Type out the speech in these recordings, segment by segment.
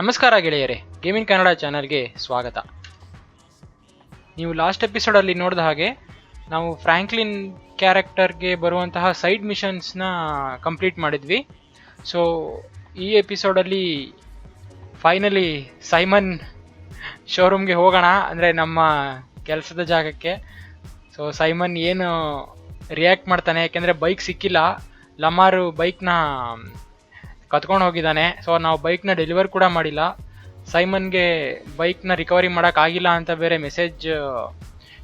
ನಮಸ್ಕಾರ ಗೆಳೆಯರೇ ಗೇಮಿಂಗ್ ಕನ್ನಡ ಚಾನಲ್ಗೆ ಸ್ವಾಗತ. ನೀವು ಲಾಸ್ಟ್ ಎಪಿಸೋಡಲ್ಲಿ ನೋಡಿದ ಹಾಗೆ, ನಾವು ಫ್ರ್ಯಾಂಕ್ಲಿನ್ ಕ್ಯಾರೆಕ್ಟರ್ಗೆ ಬರುವಂತಹ ಸೈಡ್ ಮಿಷನ್ಸ್ನ ಕಂಪ್ಲೀಟ್ ಮಾಡಿದ್ವಿ. ಸೊ ಈ ಎಪಿಸೋಡಲ್ಲಿ ಫೈನಲಿ ಸೈಮನ್ ಶೋರೂಮ್ಗೆ ಹೋಗೋಣ ಅಂದರೆ ನಮ್ಮ ಕೆಲಸದ ಜಾಗಕ್ಕೆ. ಸೊ ಸೈಮನ್ ಏನು ರಿಯಾಕ್ಟ್ ಮಾಡ್ತಾನೆ, ಯಾಕೆಂದರೆ ಬೈಕ್ ಸಿಕ್ಕಿಲ್ಲ. ಲಮಾರು ಬೈಕ್ನ ಕತ್ಕೊಂಡು ಹೋಗಿದ್ದಾನೆ. ಸೊ ನಾವು ಬೈಕ್ನ ಡೆಲಿವರ್ ಕೂಡ ಮಾಡಿಲ್ಲ. ಸೈಮನ್ಗೆ ಬೈಕ್ನ ರಿಕವರಿ ಮಾಡೋಕ್ಕಾಗಿಲ್ಲ ಅಂತ ಬೇರೆ ಮೆಸೇಜ್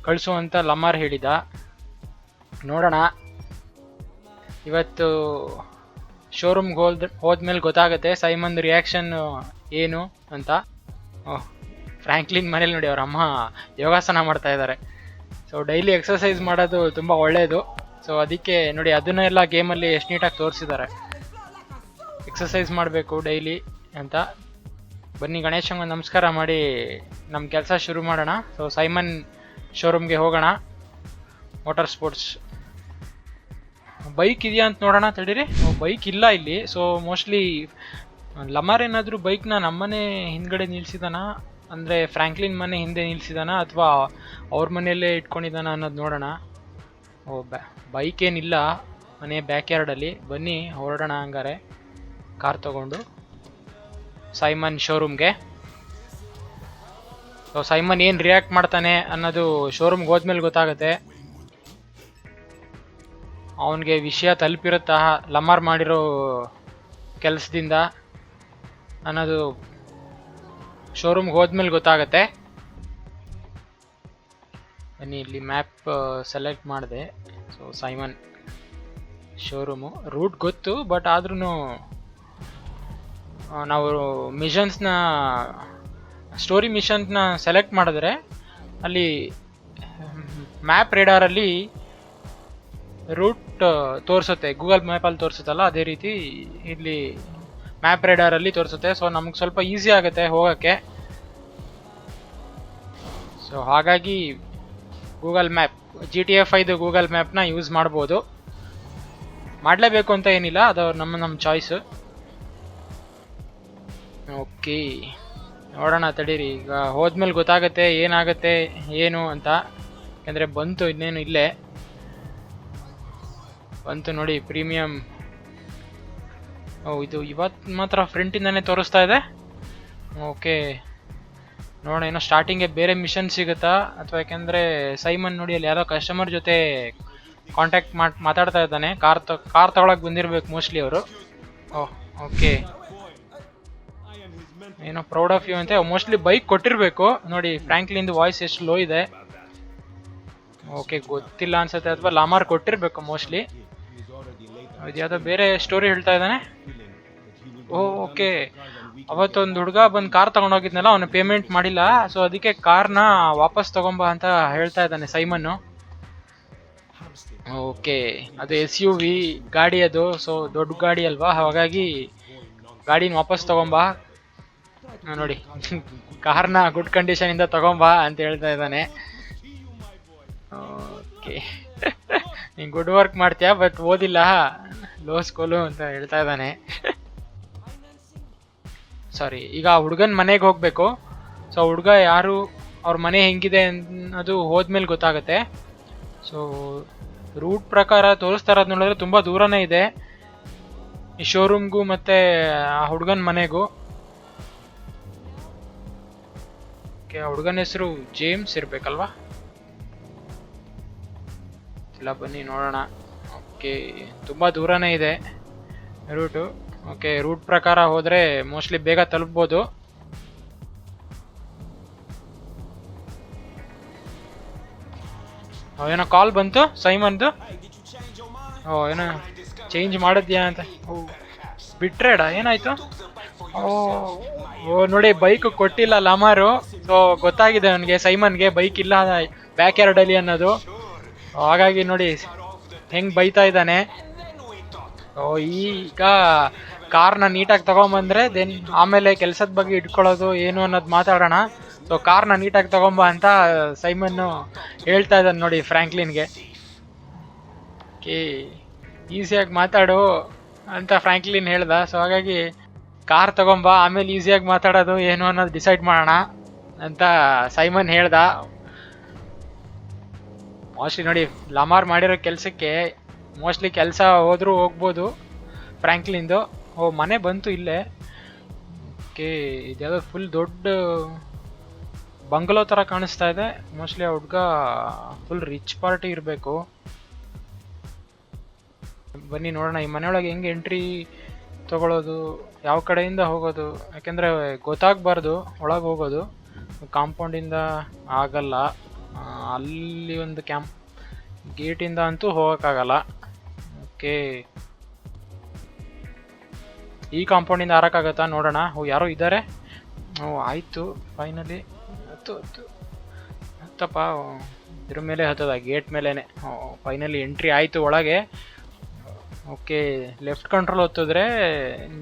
ಕಳಿಸು ಅಂತ ಲಮಾರ್ ಹೇಳಿದ. ನೋಡೋಣ. ಇವತ್ತು ಶೋರೂಮ್ಗೆ ಹೋದ ಹೋದ್ಮೇಲೆ ಗೊತ್ತಾಗುತ್ತೆ ಸೈಮನ್ ರಿಯಾಕ್ಷನ್ ಏನು ಅಂತ. ಓಹ್ ಫ್ರ್ಯಾಂಕ್ಲಿನ್ ಮನೇಲಿ ನೋಡಿ ಅವ್ರ ಅಮ್ಮ ಯೋಗಾಸನ ಮಾಡ್ತಾ ಇದ್ದಾರೆ. ಸೊ ಡೈಲಿ ಎಕ್ಸಸೈಸ್ ಮಾಡೋದು ತುಂಬ ಒಳ್ಳೆಯದು ಸೊ ಅದಕ್ಕೆ ನೋಡಿ, ಅದನ್ನೆಲ್ಲ ಗೇಮಲ್ಲಿ ಎಷ್ಟು ನೀಟಾಗಿ ತೋರಿಸಿದ್ದಾರೆ. ಎಕ್ಸಸೈಸ್ ಮಾಡಬೇಕು ಡೈಲಿ ಅಂತ. ಬನ್ನಿ ಗಣೇಶಂಗೆ ನಮಸ್ಕಾರ ಮಾಡಿ ನಮ್ಮ ಕೆಲಸ ಶುರು ಮಾಡೋಣ. ಸೊ ಸೈಮನ್ ಶೋರೂಮ್ಗೆ ಹೋಗೋಣ. ಮೋಟಾರ್ ಸ್ಪೋರ್ಟ್ಸ್ ಬೈಕ್ ಇದೆಯಾ ಅಂತ ನೋಡೋಣ ತಡೀರಿ. ಬೈಕ್ ಇಲ್ಲ ಇಲ್ಲಿ. ಸೊ ಮೋಸ್ಟ್ಲಿ ಲಮಾರ್ ಏನಾದರೂ ಬೈಕ್ನ ನಮ್ಮನೆ ಹಿಂದ್ಗಡೆ ನಿಲ್ಸಿದಾನ? ಅಂದರೆ ಫ್ರ್ಯಾಂಕ್ಲಿನ್ ಮನೆ ಹಿಂದೆ ನಿಲ್ಸಿದಾನ? ಅಥವಾ ಅವ್ರ ಮನೆಯಲ್ಲೇ ಇಟ್ಕೊಂಡಿದ್ದಾನ ಅನ್ನೋದು ನೋಡೋಣ. ಓ ಬೈಕ್ ಏನಿಲ್ಲ ಮನೆ ಬ್ಯಾಕ್ ಯಾರ್ಡಲ್ಲಿ ಬನ್ನಿ, ಹೊರಡೋಣ ಹಂಗಾರೆ. ಕಾರ್ ತಗೊಂಡು ಸೈಮನ್ ಶೋರೂಮ್ಗೆ. ಸೊ ಸೈಮನ್ ಏನು ರಿಯಾಕ್ಟ್ ಮಾಡ್ತಾನೆ ಅನ್ನೋದು ಶೋರೂಮ್ಗೆ ಹೋದ್ಮೇಲೆ ಗೊತ್ತಾಗುತ್ತೆ. ಅವನಿಗೆ ವಿಷಯ ತಲುಪಿರುತ್ತಾ ಲಮಾರ್ ಮಾಡಿರೋ ಕೆಲಸದಿಂದ ಅನ್ನೋದು ಶೋರೂಮ್ಗೆ ಹೋದ್ಮೇಲೆ ಗೊತ್ತಾಗತ್ತೆ. ಬನ್ನಿ, ಇಲ್ಲಿ ಮ್ಯಾಪ್ ಸೆಲೆಕ್ಟ್ ಮಾಡಿದೆ. ಸೊ ಸೈಮನ್ ಶೋರೂಮು ರೂಟ್ ಗೊತ್ತು ಬಟ್ ಆದ್ರೂ ನಾವು ಮಿಷನ್ಸ್ನ ಸ್ಟೋರಿ ಮಿಷನ್ಸ್ನ ಸೆಲೆಕ್ಟ್ ಮಾಡಿದ್ರೆ ಅಲ್ಲಿ ಮ್ಯಾಪ್ ರೇಡಾರಲ್ಲಿ ರೂಟ್ ತೋರಿಸುತ್ತೆ. ಗೂಗಲ್ ಮ್ಯಾಪಲ್ಲಿ ತೋರಿಸುತ್ತಲ್ಲ, ಅದೇ ರೀತಿ ಇಲ್ಲಿ ಮ್ಯಾಪ್ ರೇಡಾರಲ್ಲಿ ತೋರಿಸುತ್ತೆ. ಸೊ ನಮ್ಗೆ ಸ್ವಲ್ಪ ಈಸಿ ಆಗುತ್ತೆ ಹೋಗೋಕ್ಕೆ. ಸೊ ಹಾಗಾಗಿ Google map G T F ಐದು ಗೂಗಲ್ ಮ್ಯಾಪ್ನ ಯೂಸ್ ಮಾಡ್ಬೋದು. ಮಾಡಲೇಬೇಕು ಅಂತ ಏನಿಲ್ಲ, ಅದು ನಮ್ಮ ನಮ್ಮ ಚಾಯ್ಸು ಓಕೆ. ನೋಡೋಣ ತಡೀರಿ. ಈಗ ಹೋದ್ಮೇಲೆ ಗೊತ್ತಾಗುತ್ತೆ, ಏನಾಗುತ್ತೆ, ಏನು ಅಂತ. ಯಾಕಂದರೆ ಬಂತು, ಇನ್ನೇನು ಇಲ್ಲೇ. ಬಂತು ನೋಡಿ, ಪ್ರೀಮಿಯಂ. ಓ, ಇದು ಇವತ್ತು ಮಾತ್ರ ಫ್ರಂಟಿಂದನೇ ತೋರಿಸ್ತಾ ಇದೆ? ಓಕೆ. ನೋಡೋಣ, ಏನೋ ಸ್ಟಾರ್ಟಿಂಗೇ ಬೇರೆ ಮಿಷನ್ ಸಿಗುತ್ತಾ? ಅಥವಾ ಯಾಕೆಂದರೆ ಸೈಮನ್ ನೋಡಿ, ಅಲ್ಲಿ ಯಾರೋ ಕಸ್ಟಮರ್ ಜೊತೆ ಕಾಂಟ್ಯಾಕ್ಟ್ ಮಾಡಿ, ಮಾತಾಡ್ತಾ ಇದ್ದಾನೆ. ಕಾರ್ ತ, ಕಾರ್ ತಗೊಳಕ್ಕೆ ಬಂದಿರಬೇಕು ಮೋಸ್ಟ್ಲಿ ಅವರು. Oh okay. ಏನೋ ಪ್ರೌಡ್ ಆಫ್ ಯು ಅಂತ. ಮೋಸ್ಟ್ಲಿ ಬೈಕ್ ಕೊಟ್ಟಿರಬೇಕು. ನೋಡಿ ಫ್ರ್ಯಾಂಕ್ಲಿಂದು ವಾಯ್ಸ್ ಎಷ್ಟು ಲೋ ಇದೆ. ಓಕೆ ಗೊತ್ತಿಲ್ಲ ಅನ್ಸುತ್ತೆ. ಅಥವಾ ಲಾಮಾರ್ ಕೊಟ್ಟಿರಬೇಕು ಮೋಸ್ಟ್ಲಿ ಯಾವುದೋ ಬೇರೆ ಸ್ಟೋರಿ ಹೇಳ್ತಾ ಇದ್ದಾನೆ. ಓಕೆ ಅವತ್ತೊಂದು ಹುಡುಗ ಬಂದು ಕಾರ್ ತಗೊಂಡೋಗಿದ್ನಲ್ಲ, ಅವನು ಪೇಮೆಂಟ್ ಮಾಡಿಲ್ಲ. ಸೊ ಅದಕ್ಕೆ ಕಾರ್ನ ವಾಪಸ್ ತಗೊಂಬ ಅಂತ ಹೇಳ್ತಾ ಇದ್ದಾನೆ ಸೈಮನ್ನು ಓಕೆ ಅದು ಎಸ್ ಯು ವಿ ಗಾಡಿ ಅದು. ಸೊ ದೊಡ್ಡ ಗಾಡಿ ಅಲ್ವಾ? ಹಾಗಾಗಿ ಗಾಡಿನ ವಾಪಸ್ ತಗೊಂಬ. ನೋಡಿ. ಕಾರ್ನ ಗುಡ್ ಕಂಡೀಷನ್ ಇಂದ ತಗೊಂಬಾ ಅಂತ ಹೇಳ್ತಾ ಇದ್ದಾನೆ. ಓಕೆ ನೀನ್ ಗುಡ್ ವರ್ಕ್ ಮಾಡ್ತೀಯಾ? ಬಟ್ ಓದಿಲ್ಲ. ಲೋ ಸ್ಕೂಲು ಅಂತ ಹೇಳ್ತಾ ಇದ್ದಾನೆ. ಸಾರಿ ಈಗ ಹುಡುಗನ ಮನೆಗೆ ಹೋಗ್ಬೇಕು. ಸೊ ಹುಡುಗ ಯಾರು, ಅವ್ರ ಮನೆ ಹೆಂಗಿದೆ ಅನ್ನೋದು ಹೋದ್ಮೇಲೆ ಗೊತ್ತಾಗುತ್ತೆ. ಸೊ ರೂಟ್ ಪ್ರಕಾರ ತೋರಿಸ್ತಾ ಇರೋದು ನೋಡಿದ್ರೆ ತುಂಬ ದೂರನೇ ಇದೆ. ಈ ಶೋರೂಮ್ಗೂ ಮತ್ತೆ ಆ ಹುಡುಗನ ಮನೆಗೂ. ಓಕೆ ಹುಡುಗನ ಹೆಸರು ಜೇಮ್ಸ್ ಇರಬೇಕಲ್ವಾ? ಇಲ್ಲ, ಬನ್ನಿ ನೋಡೋಣ. ಓಕೆ, ತುಂಬ ದೂರನೇ ಇದೆ ರೂಟು. ಓಕೆ, ರೂಟ್ ಪ್ರಕಾರ ಹೋದರೆ ಮೋಸ್ಟ್ಲಿ ಬೇಗ ತಲುಪ್ಬೋದು. ಏನೋ ಕಾಲ್ ಬಂತು, ಸೈಮನ್ದು? ಓ, ಏನೋ ಚೇಂಜ್ ಮಾಡಿದ್ಯಾ ಅಂತ. ಬಿಟ್ರೇಡ? ಏನಾಯ್ತು? ಓ ಓ, ನೋಡಿ ಬೈಕ್ ಕೊಟ್ಟಿಲ್ಲ ಲಮಾರು. ಸೊ ಗೊತ್ತಾಗಿದೆ ಅವನಿಗೆ, ಸೈಮನ್ಗೆ ಬೈಕ್ ಇಲ್ಲ ಬ್ಯಾಕ್ ಯಾರ್ಡಲ್ಲಿ ಅನ್ನೋದು. ಹಾಗಾಗಿ ನೋಡಿ, ಹೆಂಗ್ ಬೈತಾ ಇದ್ದಾನೆ. ಓ, ಈಗ ಕಾರ್ನ ನೀಟಾಗಿ ತಗೊಂಬಂದ್ರೆ ದೆನ್ ಆಮೇಲೆ ಕೆಲಸದ ಬಗ್ಗೆ ಇಟ್ಕೊಳ್ಳೋದು ಏನು ಅನ್ನೋದು ಮಾತಾಡೋಣ. ಸೊ ಕಾರ್ನ ನೀಟಾಗಿ ತಗೊಂಬ ಅಂತ ಸೈಮನ್ನು ಹೇಳ್ತಾ ಇದ್ದಾನೆ ನೋಡಿ ಫ್ರ್ಯಾಂಕ್ಲಿನ್ಗೆ ಓಕೆ ಈಸಿಯಾಗಿ ಮಾತಾಡು ಅಂತ ಫ್ರ್ಯಾಂಕ್ಲಿನ್ ಹೇಳ್ದ. ಸೊ ಹಾಗಾಗಿ ಕಾರ್ ತಗೊಂಬ, ಆಮೇಲೆ ಈಸಿಯಾಗಿ ಮಾತಾಡೋದು, ಏನು ಅನ್ನೋದು ಡಿಸೈಡ್ ಮಾಡೋಣ ಅಂತ ಸೈಮನ್ ಹೇಳ್ದ. ಮೋಸ್ಟ್ಲಿ ನೋಡಿ ಲಮಾರ್ ಮಾಡಿರೋ ಕೆಲಸಕ್ಕೆ ಮೋಸ್ಟ್ಲಿ ಕೆಲಸ ಹೋದರೂ ಹೋಗ್ಬೋದು ಫ್ರ್ಯಾಂಕ್ಲಿಂದು ಓ, ಮನೆ ಬಂತು ಇಲ್ಲೇ. ಓಕೆ, ಇದ್ಯಾವುದೋ ಫುಲ್ ದೊಡ್ಡ ಬಂಗ್ಲೋ ಥರ ಕಾಣಿಸ್ತಾ ಇದೆ. ಮೋಸ್ಟ್ಲಿ ಆ ಹುಡ್ಗ ಫುಲ್ ರಿಚ್ ಪಾರ್ಟಿ ಇರಬೇಕು. ಬನ್ನಿ ನೋಡೋಣ, ಈ ಮನೆಯೊಳಗೆ ಹೆಂಗೆ ಎಂಟ್ರಿ ತಗೊಳ್ಳೋದು ಯಾವ ಕಡೆಯಿಂದ ಹೋಗೋದು? ಯಾಕೆಂದರೆ ಗೊತ್ತಾಗಬಾರ್ದು, ಒಳಗೆ ಹೋಗೋದು. ಕಾಂಪೌಂಡಿಂದ ಆಗಲ್ಲ. ಅಲ್ಲಿ ಒಂದು ಕ್ಯಾಂಪ್ ಗೇಟಿಂದ ಅಂತೂ ಹೋಗೋಕ್ಕಾಗಲ್ಲ. ಓಕೆ ಈ ಕಾಂಪೌಂಡಿಂದ ಹಾರಕ್ಕಾಗತ್ತಾ ನೋಡೋಣ. ಓ, ಯಾರೋ ಇದ್ದಾರೆ? ಓ, ಆಯಿತು ಫೈನಲಿ ಹತ್ತು ಹತ್ತು. ಹತ್ತಪ್ಪ ಇದ್ರ ಮೇಲೆ ಹತ್ತದ ಗೇಟ್ ಮೇಲೇ ಫೈನಲಿ ಎಂಟ್ರಿ ಆಯಿತು ಒಳಗೆ. ಓಕೆ ಲೆಫ್ಟ್ ಕಂಟ್ರೋಲ್ ಹೊತ್ತಿದ್ರೆ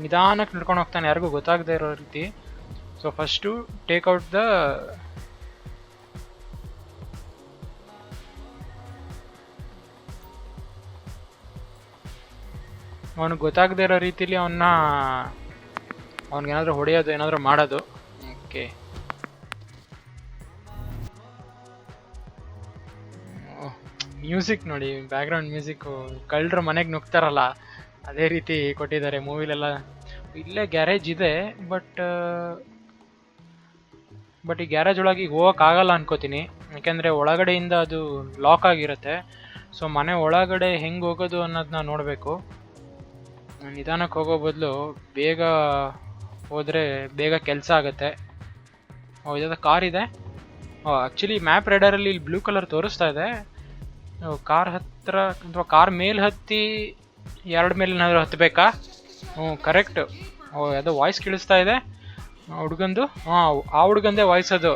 ನಿಧಾನಕ್ಕೆ ನಡ್ಕೊಂಡು ಹೋಗ್ತಾನೆ, ಯಾರಿಗೂ ಗೊತ್ತಾಗದೇ ಇರೋ ರೀತಿ. So first take out the ಅವನಿಗೆ ಗೊತ್ತಾಗದೇ ಇರೋ ರೀತಿಲಿ ಅವನ್ನ, ಅವನಿಗೇನಾದ್ರೂ ಹೊಡೆಯೋದು, ಏನಾದರೂ ಮಾಡೋದು. ಓಕೆ ಮ್ಯೂಸಿಕ್ ನೋಡಿ ಬ್ಯಾಕ್ಗ್ರೌಂಡ್ ಮ್ಯೂಸಿಕ್ಕು ಕಳ್ಳರು ಮನೆಗೆ ನುಗ್ತಾರಲ್ಲ, ಅದೇ ರೀತಿ ಕೊಟ್ಟಿದ್ದಾರೆ ಮೂವಿಲೆಲ್ಲ. ಇಲ್ಲೇ ಗ್ಯಾರೇಜ್ ಇದೆ ಬಟ್ ಬಟ್ ಈ ಗ್ಯಾರೇಜ್ ಒಳಗೆ ಈಗ ಹೋಗೋಕ್ಕಾಗಲ್ಲ ಅನ್ಕೋತೀನಿ. ಯಾಕೆಂದರೆ ಒಳಗಡೆಯಿಂದ ಅದು ಲಾಕ್ ಆಗಿರುತ್ತೆ. ಸೊ ಮನೆ ಒಳಗಡೆ ಹೆಂಗೆ ಹೋಗೋದು ಅನ್ನೋದನ್ನ ನೋಡಬೇಕು. ನಿಧಾನಕ್ಕೆ ಹೋಗೋ ಬದಲು ಬೇಗ ಹೋದರೆ ಬೇಗ ಕೆಲಸ ಆಗುತ್ತೆ. ಓ ಇದಾದ ಕಾರ್ ಇದೆ ಓ ಆ್ಯಕ್ಚುಲಿ ಮ್ಯಾಪ್ ರೈಡರಲ್ಲಿ ಇಲ್ಲಿ ಬ್ಲೂ ಕಲರ್ ತೋರಿಸ್ತಾ ಇದೆ. ಕಾರ್ ಹತ್ರ ಅಥವಾ ಕಾರ್ ಮೇಲೆ ಹತ್ತಿ ಎರಡು ಮೇಲೆ ಏನಾದರೂ ಹತ್ತಬೇಕಾ ಹ್ಞೂ ಕರೆಕ್ಟ್ ಓ, ಯಾವುದೋ ವಾಯ್ಸ್ ಕೇಳಿಸ್ತಾ ಇದೆ. ಹುಡುಗಂದು? ಹಾಂ, ಆ ಹುಡುಗಂದೇ ವಾಯ್ಸ್ ಅದು.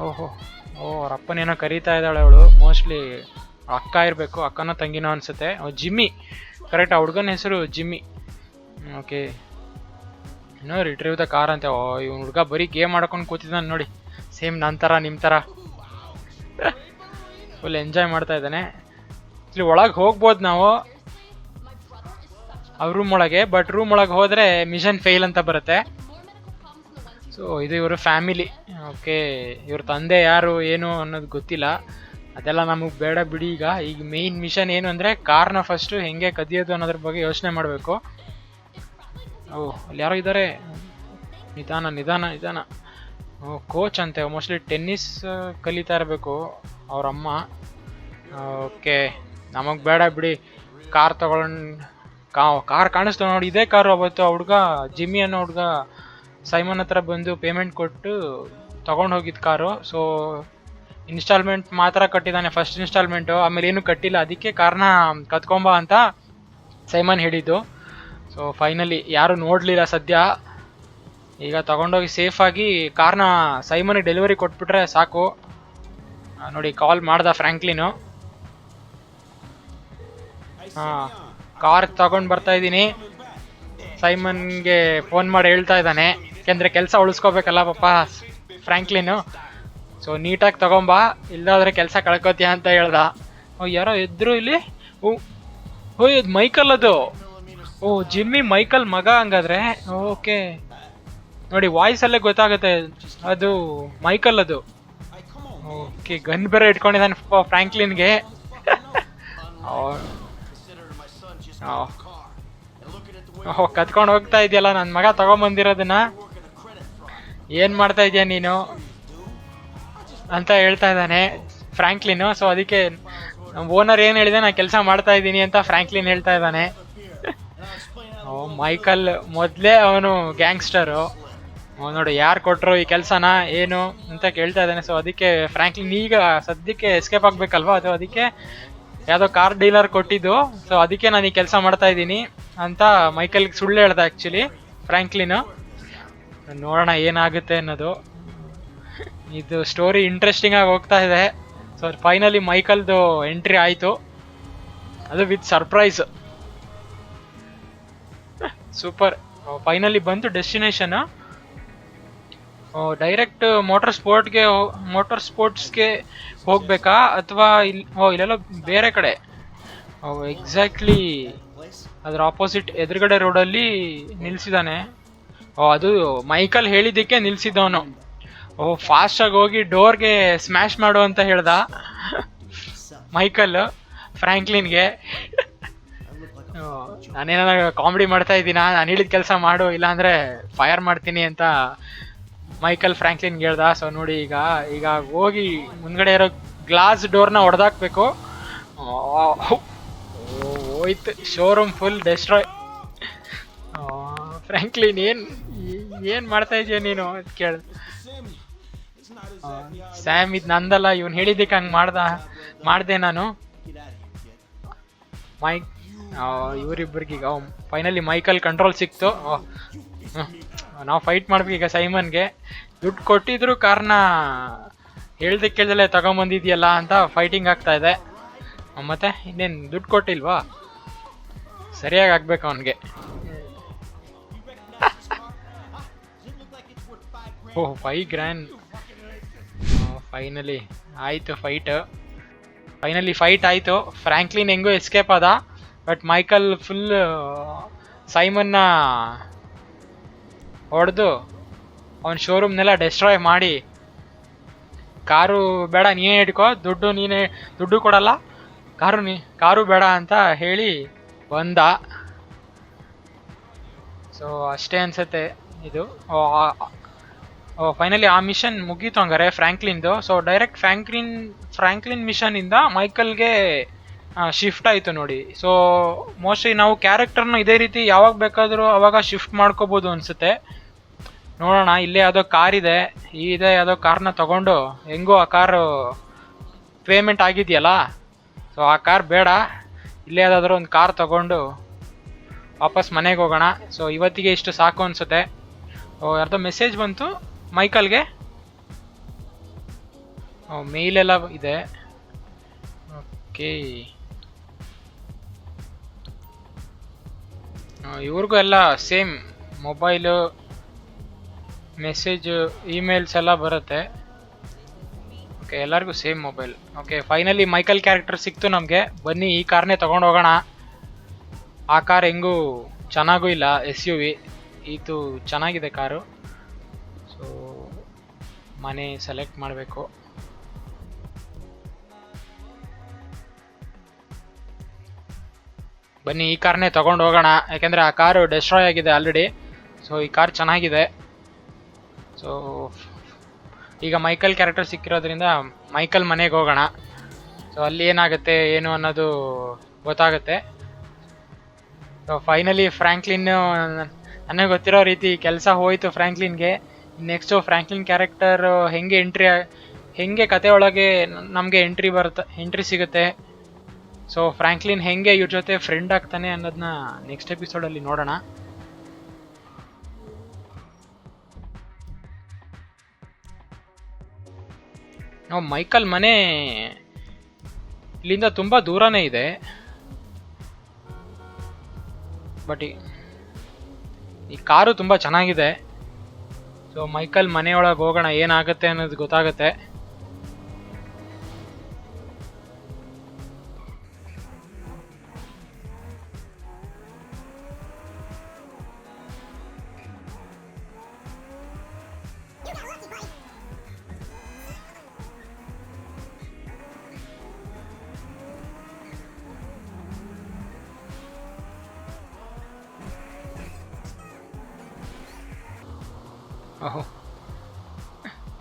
ಓಹೋ, ಓ, ಅವ್ರ ಅಪ್ಪನೇನೋ ಕರೀತಾ ಇದ್ದಾಳೆ ಅವಳು. ಮೋಸ್ಟ್ಲಿ ಅಕ್ಕ ಇರಬೇಕು, ಅಕ್ಕನೋ ತಂಗಿನೋ ಅನಿಸುತ್ತೆ. ಜಿಮ್ಮಿ. ಕರೆಕ್ಟ್ ಆ ಹುಡುಗನ ಹೆಸರು ಜಿಮ್ಮಿ. ಓಕೆ. ಏನೋ ರಿಟ್ರೀವ್ ದ ಕಾರ್ ಅಂತೆ. ಓ, ಇವ್ನು ಹುಡುಗ ಬರೀ ಗೇಮ್ ಆಡ್ಕೊಂಡು ಕೂತಿದ್ದಾನೆ ನೋಡಿ. ಸೇಮ್ ನನ್ನ ಥರ ನಿಮ್ಮ ಥರ ಫುಲ್ ಎಂಜಾಯ್ ಮಾಡ್ತಾ ಇದ್ದಾನೆ. ಇಲ್ಲಿ ಒಳಗೆ ಹೋಗ್ಬೋದು ನಾವು. ಅವ್ರ ರೂಮ್ ಒಳಗೆ ಬಟ್ ರೂಮ್ ಒಳಗೆ ಹೋದರೆ ಮಿಷನ್ ಫೇಲ್ ಅಂತ ಬರುತ್ತೆ. ಸೊ ಇದು ಇವರು ಫ್ಯಾಮಿಲಿ ಓಕೆ ಇವ್ರ ತಂದೆ ಯಾರು, ಏನು ಅನ್ನೋದು ಗೊತ್ತಿಲ್ಲ. ಅದೆಲ್ಲ ನಮಗೆ ಬೇಡ ಬಿಡಿ ಈಗ. ಈಗ ಮೇಯ್ನ್ ಮಿಷನ್ ಏನು ಅಂದರೆ ಕಾರ್ನ ಫಸ್ಟು ಹೆಂಗೆ ಕದಿಯೋದು ಅನ್ನೋದ್ರ ಬಗ್ಗೆ ಯೋಚನೆ ಮಾಡಬೇಕು. ಓ, ಅಲ್ಲಿ ಯಾರೋ ಇದ್ದಾರೆ ನಿಧಾನ ನಿಧಾನ ನಿಧಾನ. ಕೋಚ್ ಅಂತೆ. ಮೋಸ್ಟ್ಲಿ ಟೆನ್ನಿಸ್ ಕಲಿತಾ ಇರಬೇಕು. ಅವ್ರ ಅಮ್ಮ ಓಕೆ, ನಮಗೆ ಬೇಡ ಬಿಡಿ. ಕಾರ್ ತಗೊಂಡು ಕಾ, ಕಾರ್ ಕಾಣಿಸ್ತು ನೋಡಿ, ಇದೇ ಕಾರು ಅವತ್ತು ಆ ಹುಡುಗ, ಜಿಮ್ಮಿ ಅನ್ನೋ ಹುಡುಗ ಸೈಮನ್ ಹತ್ರ ಬಂದು ಪೇಮೆಂಟ್ ಕೊಟ್ಟು ತಗೊಂಡು ಹೋಗಿದ್ದು ಕಾರು. ಸೊ ಇನ್ಸ್ಟಾಲ್ಮೆಂಟ್ ಮಾತ್ರ ಕಟ್ಟಿದ್ದಾನೆ ಫಸ್ಟ್ ಇನ್ಸ್ಟಾಲ್ಮೆಂಟು ಆಮೇಲೆ ಏನು ಕಟ್ಟಿಲ್ಲ, ಅದಕ್ಕೆ ಕಾರ್ನ ಕತ್ಕೊಂಬ ಅಂತ ಸೈಮನ್ ಹೇಳಿದ್ದು. ಸೊ ಫೈನಲಿ ಯಾರು ನೋಡಲಿಲ್ಲ ಸದ್ಯ. ಈಗ ತಗೊಂಡೋಗಿ ಸೇಫಾಗಿ ಕಾರ್ನ ಸೈಮನಿಗೆ ಡೆಲಿವರಿ ಕೊಟ್ಬಿಟ್ರೆ ಸಾಕು. ನೋಡಿ ಕಾಲ್ ಮಾಡ್ದ ಫ್ರ್ಯಾಂಕ್ಲಿನು ಹಾಂ ಕಾರ್ ತಗೊಂಡು ಬರ್ತಾ ಇದ್ದೀನಿ. ಸೈಮನ್ಗೆ ಫೋನ್ ಮಾಡಿ ಹೇಳ್ತಾ ಇದ್ದಾನೆ. ಯಾಕೆಂದರೆ ಕೆಲಸ ಉಳಿಸ್ಕೋಬೇಕಲ್ಲ ಪಾಪ ಫ್ರ್ಯಾಂಕ್ಲಿನು ಸೊ ನೀಟಾಗಿ ತಗೊಂಬಾ. ಇಲ್ಲಾದ್ರೆ ಕೆಲಸ ಕಳ್ಕೊತೀಯ ಅಂತ ಹೇಳ್ದ. ಓ, ಯಾರೋ ಇದ್ರು ಇಲ್ಲಿ? ಓ ಓ, ಇದು ಮೈಕಲ್ ಅದು. ಓ, ಜಿಮ್ಮಿ ಮೈಕಲ್ ಮಗ ಹಂಗಾದ್ರೆ? ಓಕೆ. ನೋಡಿ ವಾಯ್ಸಲ್ಲೇ ಗೊತ್ತಾಗುತ್ತೆ. ಅದು ಮೈಕಲ್ ಅದು. ಓಕೆ ಗನ್ ಬೇರೆ ಇಟ್ಕೊಂಡಿದ್ದಾನೆ ಫ್ರಾಂಕ್ಲಿನ್ಗೆ. ಕತ್ಕೊಂಡು ಹೋಗ್ತಾ ಇದೆಯಲ್ಲ ನನ್ನ ಮಗ ತಗೊಂಬಂದಿರೋದನ್ನ? ಏನು ಮಾಡ್ತಾ ಇದೀಯ ನೀನು? ಅಂತ ಹೇಳ್ತಾ ಇದ್ದಾನೆ ಫ್ರಾಂಕ್ಲಿನ್ ಸೊ ಅದಕ್ಕೆ ಓನರ್ ಏನು ಹೇಳಿದೆ ನಾನು ಕೆಲಸ ಮಾಡ್ತಾ ಇದ್ದೀನಿ ಅಂತ ಫ್ರಾಂಕ್ಲಿನ್ ಹೇಳ್ತಾ ಇದ್ದಾನೆ. ಓ ಮೈಕಲ್ ಮೊದಲೇ ಅವನು ಗ್ಯಾಂಗ್ಸ್ಟರು. ನೋಡಿ, ಯಾರು ಕೊಟ್ಟರು ಈ ಕೆಲಸನ, ಏನು ಅಂತ ಕೇಳ್ತಾ ಇದ್ದಾನೆ. ಸೊ ಅದಕ್ಕೆ ಫ್ರಾಂಕ್ಲಿನ್ ಈಗ ಸದ್ಯಕ್ಕೆ ಎಸ್ಕೇಪ್ ಆಗ್ಬೇಕಲ್ವಾ? ಅದು ಅದಕ್ಕೆ ಯಾವುದೋ ಕಾರ್ ಡೀಲರ್ ಕೊಟ್ಟಿದ್ದು. ಸೊ ಅದಕ್ಕೆ ನಾನು ಈ ಕೆಲಸ ಮಾಡ್ತಾ ಇದ್ದೀನಿ ಅಂತ ಮೈಕಲ್ಗೆ ಸುಳ್ಳು ಹೇಳ್ದೆ ಆ್ಯಕ್ಚುಲಿ ಫ್ರಾಂಕ್ಲಿನ್ ನೋಡೋಣ ಏನಾಗುತ್ತೆ ಅನ್ನೋದು. ಇದು ಸ್ಟೋರಿ ಇಂಟ್ರೆಸ್ಟಿಂಗ್ ಆಗಿ ಹೋಗ್ತಾ ಇದೆ. ಸೊ ಫೈನಲಿ ಮೈಕಲ್ದು ಎಂಟ್ರಿ ಆಯಿತು. ಅದು ವಿತ್ ಸರ್ಪ್ರೈಸ್ ಸೂಪರ್ ಫೈನಲಿ ಬಂತು ಡೆಸ್ಟಿನೇಷನ್ ಡೈರೆಕ್ಟ್ ಮೋಟರ್ ಸ್ಪೋರ್ಟ್ಗೆ ಮೋಟರ್ ಸ್ಪೋರ್ಟ್ಸ್ಗೆ ಹೋಗ್ಬೇಕಾ? ಅಥವಾ ಓ ಇಲ್ಲೆಲ್ಲ ಬೇರೆ ಕಡೆ? ಎಕ್ಸಾಕ್ಟ್ಲಿ ಅದರ ಆಪೋಸಿಟ್ ಎದುರುಗಡೆ ರೋಡಲ್ಲಿ ನಿಲ್ಸಿದಾನೆ. ಓ ಅದು ಮೈಕಲ್ ಹೇಳಿದ್ದಕ್ಕೆ ನಿಲ್ಸಿದ್ದವನು ಓ ಫಾಸ್ಟಾಗಿ ಹೋಗಿ ಡೋರ್ಗೆ ಸ್ಮ್ಯಾಶ್ ಮಾಡು ಅಂತ ಹೇಳ್ದ. ಮೈಕಲ್ ಫ್ರ್ಯಾಂಕ್ಲಿನ್ಗೆ ಓ, ನಾನೇನಾದ್ರು ಕಾಮಿಡಿ ಮಾಡ್ತಾ ಇದ್ದೀನಾ? ನಾನು ಹೇಳಿದ ಕೆಲಸ ಮಾಡು ಇಲ್ಲಾಂದ್ರೆ ಫೈರ್ ಮಾಡ್ತೀನಿ ಅಂತ ಮೈಕಲ್ ಫ್ರಾಂಕ್ಲಿನ್ ಹೇಳ್ದ ಸೊ ನೋಡಿ ಈಗ ಈಗ ಹೋಗಿ ಮುಂದ್ಗಡೆ ಇರೋ ಗ್ಲಾಸ್ ಡೋರ್ನ ಹೊಡೆದಾಕ್ಬೇಕು ಹೋಯ್ತು ಶೋರೂಮ್ ಫುಲ್ ಡೆಸ್ಟ್ರಾಯ್ ಫ್ರಾಂಕ್ಲಿನ್ ಏನ್ ಏನ್ ಮಾಡ್ತಾ ಇದೀಯ ನೀನು? ಅಂತ ಕೇಳ ಸ್ಯಾಮ್ ಇದು ನಂದಲ್ಲ, ಇವನ್ ಹೇಳಿದ್ದಕ್ಕೆ ಹಂಗೆ ಮಾಡ್ದ, ಮಾಡ್ದೆ ನಾನು. ಮೈಕ್ ಇವರಿಬ್ಬರಿಗೆ ಫೈನಲಿ ಮೈಕಲ್ ಕಂಟ್ರೋಲ್ ಸಿಕ್ತು. ನಾವು ಫೈಟ್ ಮಾಡ್ಬೇಕು ಈಗ ಸೈಮನ್ಗೆ. ದುಡ್ಡು ಕೊಟ್ಟಿದ್ರು ಕಾರ್ನ ಹೇಳ್ದೆ ಕೇಳ್ದಲೆ ತಗೊಂಬಂದಿದ್ಯಲ್ಲ ಅಂತ ಫೈಟಿಂಗ್ ಆಗ್ತಾ ಇದೆ. ಮತ್ತೆ ಇನ್ನೇನು ದುಡ್ಡು ಕೊಟ್ಟಿಲ್ವಾ? ಸರಿಯಾಗಿ ಆಗ್ಬೇಕು ಅವನಿಗೆ. ಓಹ್ ಫೈ ಗ್ರ್ಯಾಂಡ್ ಫೈನಲಿ ಆಯಿತು ಫೈಟ್ ಫೈನಲಿ ಫೈಟ್ ಆಯಿತು. ಫ್ರ್ಯಾಂಕ್ಲಿನ್ ಹೆಂಗೋ ಎಸ್ಕೇಪ್ ಆದ. ಬಟ್ ಮೈಕಲ್ ಫುಲ್ ಸೈಮನ್ನ ಹೊಡೆದು ಅವನ ಶೋರೂಮ್ನೆಲ್ಲ ಡೆಸ್ಟ್ರಾಯ್ ಮಾಡಿ, ಕಾರು ಬೇಡ ನೀನೇ ಇಟ್ಕೋ ದುಡ್ಡು ನೀನೇ, ದುಡ್ಡು ಕೊಡಲ್ಲ, ಕಾರು ನೀ, ಕಾರು ಬೇಡ ಅಂತ ಹೇಳಿ ಬಂದ. ಸೊ ಅಷ್ಟೇ ಅನ್ಸುತ್ತೆ ಇದು. ಓ ಫೈನಲಿ ಆ ಮಿಷನ್ ಮುಗೀತು ಹಂಗಾರೆ ಫ್ರ್ಯಾಂಕ್ಲಿನ್ದು ಸೊ ಡೈರೆಕ್ಟ್ ಫ್ರ್ಯಾಂಕ್ಲಿನ್ ಫ್ರ್ಯಾಂಕ್ಲಿನ್ ಮಿಷನಿಂದ ಮೈಕಲ್ಗೆ ಶಿಫ್ಟ್ ಆಯಿತು ನೋಡಿ. ಸೊ ಮೋಸ್ಟ್ಲಿ ನಾವು ಕ್ಯಾರೆಕ್ಟರ್ನ ಇದೇ ರೀತಿ ಯಾವಾಗ ಬೇಕಾದರೂ ಅವಾಗ ಶಿಫ್ಟ್ ಮಾಡ್ಕೋಬೋದು ಅನಿಸುತ್ತೆ. ನೋಡೋಣ, ಇಲ್ಲೇ ಯಾವುದೋ ಕಾರ್ ಇದೆ. ಇದೆ ಯಾವುದೋ ಕಾರ್ನ ತಗೊಂಡು, ಹೆಂಗೋ ಆ ಕಾರು ಪೇಮೆಂಟ್ ಆಗಿದೆಯಲ್ಲ? ಸೊ ಆ ಕಾರ್ ಬೇಡ. ಇಲ್ಲೇ ಯಾವುದಾದ್ರೂ ಒಂದು ಕಾರ್ ತಗೊಂಡು ವಾಪಸ್ ಮನೆಗೆ ಹೋಗೋಣ. ಸೊ ಇವತ್ತಿಗೆ ಇಷ್ಟು ಸಾಕು ಅನಿಸುತ್ತೆ. ಓ, ಯಾರ್ದೋ ಮೆಸೇಜ್ ಬಂತು ಮೈಕಲ್ಗೆ? ಮೇಲ್ ಎಲ್ಲ ಇದೆ. ಓಕೆ ಇವ್ರಿಗೂ ಎಲ್ಲ ಸೇಮ್ ಮೊಬೈಲು ಮೆಸೇಜ್, ಇಮೇಲ್ಸ್ ಎಲ್ಲ ಬರುತ್ತೆ. ಓಕೆ ಎಲ್ಲರಿಗೂ same mobile. Okay finally Michael character ಸಿಕ್ತು ನಮಗೆ. ಬನ್ನಿ, ಈ ಕಾರ್ನೇ ತೊಗೊಂಡು ಹೋಗೋಣ. ಆ ಕಾರ್ ಹೆಂಗೂ ಚೆನ್ನಾಗೂ ಇಲ್ಲ ಎಸ್ ಯು ವಿ ಇದು ಚೆನ್ನಾಗಿದೆ ಕಾರು. ಸೊ ಮನೆ ಸೆಲೆಕ್ಟ್ ಮಾಡಬೇಕು. ಬನ್ನಿ, ಈ ಕಾರ್ನೇ ತೊಗೊಂಡು ಹೋಗೋಣ. ಯಾಕೆಂದರೆ ಆ ಕಾರು ಡೆಸ್ಟ್ರಾಯ್ ಆಗಿದೆ ಆಲ್ರೆಡಿ ಸೊ ಈ ಕಾರ್ ಚೆನ್ನಾಗಿದೆ. ಸೊ ಈಗ ಮೈಕಲ್ ಕ್ಯಾರೆಕ್ಟರ್ ಸಿಕ್ಕಿರೋದ್ರಿಂದ ಮೈಕಲ್ ಮನೆಗೆ ಹೋಗೋಣ. ಸೊ ಅಲ್ಲಿ ಏನಾಗುತ್ತೆ, ಏನು ಅನ್ನೋದು ಗೊತ್ತಾಗುತ್ತೆ. ಸೊ ಫೈನಲಿ ಫ್ರ್ಯಾಂಕ್ಲಿನ್ ನನಗೆ ಗೊತ್ತಿರೋ ರೀತಿ ಕೆಲಸ ಹೋಯಿತು ಫ್ರ್ಯಾಂಕ್ಲಿನ್ಗೆ ನೆಕ್ಸ್ಟು ಫ್ರ್ಯಾಂಕ್ಲಿನ್ ಕ್ಯಾರೆಕ್ಟರ್ ಹೆಂಗೆ ಎಂಟ್ರಿ ಹೆಂಗೆ ಕತೆ ಒಳಗೆ ನಮಗೆ ಎಂಟ್ರಿ ಬರುತ್ತೆ ಎಂಟ್ರಿ ಸಿಗುತ್ತೆ. ಸೊ ಫ್ರ್ಯಾಂಕ್ಲಿನ್ ಹೆಂಗೆ ಇವ್ರ ಜೊತೆ ಫ್ರೆಂಡ್ ಆಗ್ತಾನೆ ಅನ್ನೋದನ್ನ ನೆಕ್ಸ್ಟ್ ಎಪಿಸೋಡಲ್ಲಿ ನೋಡೋಣ. ನಾವು ಮೈಕಲ್ ಮನೆ ಇಲ್ಲಿಂದ ತುಂಬ ದೂರನೇ ಇದೆ. ಬಟ್ ಈ ಕಾರು ತುಂಬ ಚೆನ್ನಾಗಿದೆ. ಸೊ ಮೈಕಲ್ ಮನೆಯೊಳಗೆ ಹೋಗೋಣ ಏನಾಗುತ್ತೆ ಅನ್ನೋದು ಗೊತ್ತಾಗುತ್ತೆ.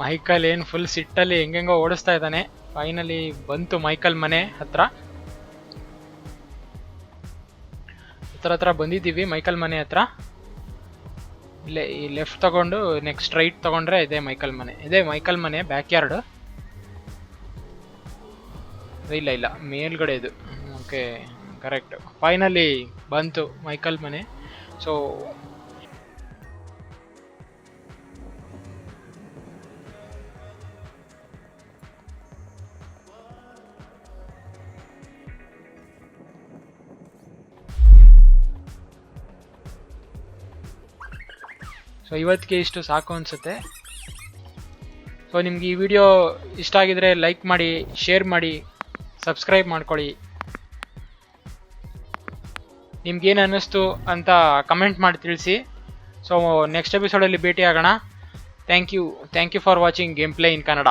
ಮೈಕಲ್ ಏನು ಫುಲ್ ಸಿಟ್ಟಲ್ಲಿ ಹೆಂಗೆಂಗೋ ಓಡಿಸ್ತಾ ಇದ್ದಾನೆ. ಫೈನಲಿ ಬಂತು ಮೈಕಲ್ ಮನೆ ಹತ್ರ. ಹತ್ರ ಹತ್ರ ಬಂದಿದ್ದೀವಿ ಮೈಕಲ್ ಮನೆ ಹತ್ರ. ಇಲ್ಲೇ ಈ ಲೆಫ್ಟ್ ತಗೊಂಡು ನೆಕ್ಸ್ಟ್ ರೈಟ್ ತಗೊಂಡ್ರೆ ಇದೆ ಮೈಕಲ್ ಮನೆ. ಇದೆ ಮೈಕಲ್ ಮನೆ ಬ್ಯಾಕ್ ಯಾರ್ಡ್ ಇಲ್ಲ ಇಲ್ಲ. ಮೇಲ್ಗಡೆ ಇದು. ಓಕೆ ಕರೆಕ್ಟ್ ಫೈನಲಿ ಬಂತು ಮೈಕಲ್ ಮನೆ. ಸೊ ಸೊ ಇವತ್ತಿಗೆ ಇಷ್ಟು ಸಾಕು ಅನಿಸುತ್ತೆ. ಸೊ ನಿಮ್ಗೆ ಈ ವಿಡಿಯೋ ಇಷ್ಟ ಆಗಿದ್ರೆ ಲೈಕ್ ಮಾಡಿ ಶೇರ್ ಮಾಡಿ ಸಬ್ಸ್ಕ್ರೈಬ್ ಮಾಡ್ಕೊಳ್ಳಿ. ನಿಮ್ಗೇನು ಅನ್ನಿಸ್ತು ಅಂತ ಕಮೆಂಟ್ ಮಾಡಿ ತಿಳಿಸಿ. ಸೊ ನೆಕ್ಸ್ಟ್ ಎಪಿಸೋಡಲ್ಲಿ ಭೇಟಿ ಆಗೋಣ thank you thank you for watching game play in Kannada